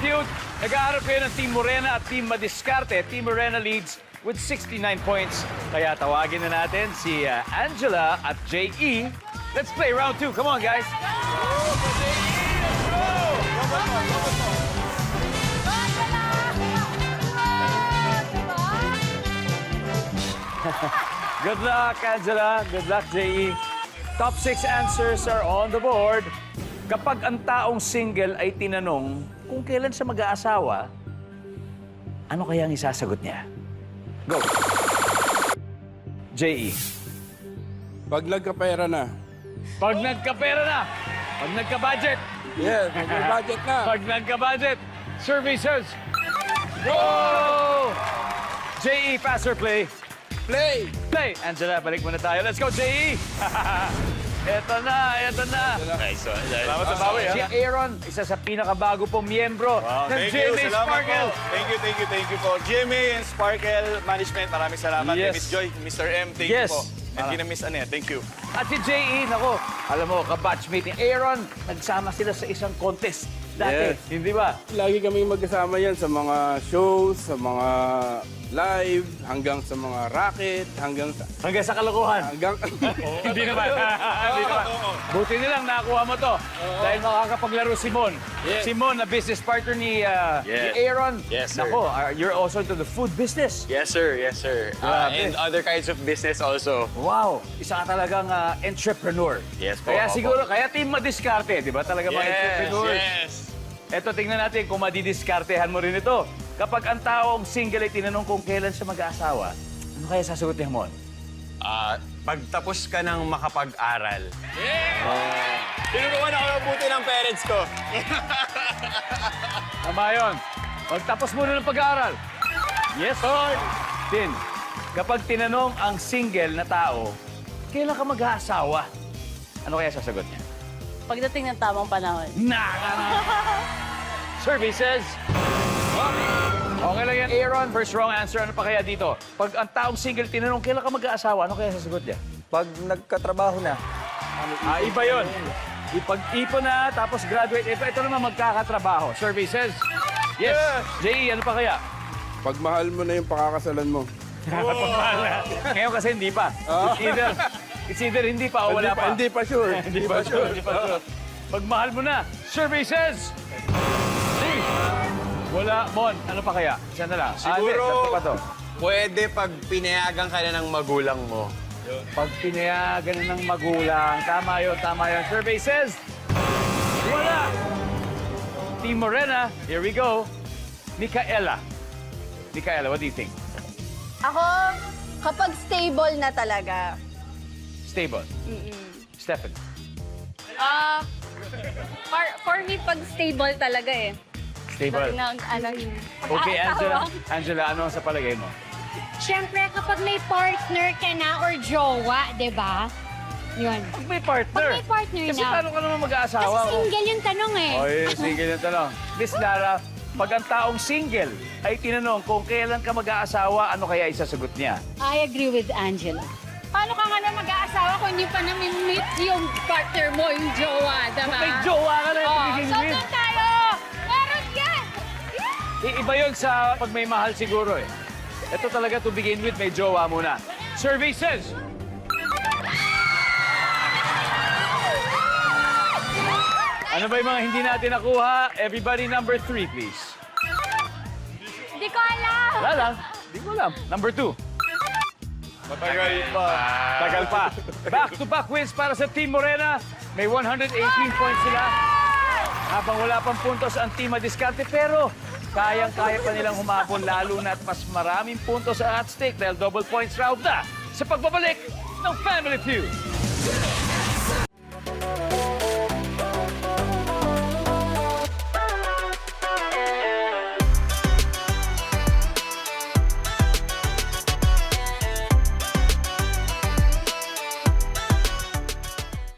Feud. Nag-aarap kayo ng Team Morena at Team Madiscarte. Team Morena leads with 69 points. Kaya tawagin na natin si uh, Angela at J.E. Let's play round two. Come on, guys. Good luck, Angela. Good luck, J.E. Top six answers are on the board. Kapag ang taong single ay tinanong kung kailan siya mag-aasawa, ano kaya ang isasagot niya? Go. J.E. Pag nagkapera na. Pag nagkapera na, pag nagka-budget, Yes, may budget na. pag nagka-budget, services. Go! J.E. pass or play? Play! Play! Angela, balik muna tayo. Let's go, J.E. eto na, eto na. Nice one. Salamat sa bawi, Si Aaron, isa sa pinakabago pong miyembro ng Thank you, salamat Sparkle. po. Thank you, thank you, thank you po. GMA and Sparkle Management, maraming salamat. Yes. Kay Miss Joy, Mr. M, thank Yes. you po. And kina Miss Annette, thank you. At si J.E., nako, alam mo, kabatchmate ni Aaron, nagsama sila sa isang contest dati. Yes. Hindi ba? Lagi kami magkasama yan sa mga shows, sa mga live, hanggang sa mga racket, hanggang sa... Hanggang sa kalokohan. Hanggang... Hindi naman. Hindi naman. Buti nilang nakuha mo to. Dahil makakapaglaro si Mon. Yes. Si Mon, na business partner ni, uh, Yes. ni Aaron. Yes, sir. Nako, uh, you're also into the food business. Yes, sir. Yes, sir. Grabe. and other kinds of business also. Wow, isa ka talagang uh, entrepreneur. Yes po, Kaya opo. siguro, kaya team madiskarte, di ba? Talaga mga entrepreneurs. yes. Eto, tingnan natin kung madidiskartehan mo rin ito. Kapag ang taong single ay tinanong kung kailan siya mag-aasawa, ano kaya sasagot ni Hamon? Ah, pagtapos ka ng makapag-aral, Tinuruan ako ng buti ng parents ko. Tama yun. Pagtapos muna ng pag-aaral. Yes, Lord. Din, kapag tinanong ang single na tao, kailan ka mag-aasawa? Ano kaya sasagot niya? Pagdating ng tamang panahon. Naka Services. Okay lang yan, Aaron. First wrong answer. Ano pa kaya dito? Pag ang taong single tinanong, kailan ka mag-aasawa? Ano kaya sasagot niya? Pag nagkatrabaho na, Ah, iba yun. Ipag-ipon na, tapos graduate. Ito, ito naman magkakatrabaho. Services. Yes. J.E., ano pa kaya? Pag mahal mo na yung pakakasalan mo. Ngayon kasi hindi pa. It's either, it's either hindi pa o wala hindi pa, pa. Hindi pa sure. Hindi pa sure. Hindi pa sure. Pag mahal mo na, services. Wala, Mon. Ano pa kaya? Isa na lang. Ah. Siguro- Tatlo pa to. pwede pag pinayagan ka na ng magulang mo. Pag pinayagan na ng magulang, tama yun, tama yun. Survey says, wala. Team Morena, here we go. Micaela. Micaela, what do you think? Ako, kapag stable na talaga. Stable. Stephen. Ah, for, for me, pag stable talaga eh. Stable. Ano, Okay, Angela. pag-aasawa. Angela, ano ang sa palagay mo? Siyempre, kapag may partner ka na or jowa, di ba? Yun. Pag may partner. Pag may partner Kasi na. paano ka naman mag-aasawa? Kasi kung- single yung tanong eh. Oh, yun, single yung tanong. Miss Lara, pag ang taong single ay tinanong kung kailan ka mag-aasawa, ano kaya isasagot niya? I agree with Angela. Paano ka nga na mag-aasawa kung hindi pa namin-meet yung partner mo, yung jowa, diba? May jowa ka na Oh, to begin so doon tayo! Iba yun sa pag may mahal siguro eh. Ito talaga to begin with, may jowa muna. Survey says... Ano ba yung mga hindi natin nakuha? Everybody number three, please. Hindi ko alam! Wala lang. Hindi ko alam. Number two. Matagal pa. Tagal pa. Back-to-back wins para sa Team Morena. May 118 points sila. Habang wala pang puntos ang Team Madiscarte. Pero kayang-kaya pa nilang humabon lalo na at mas maraming puntos sa at stake dahil double points round na sa pagbabalik ng Family Feud.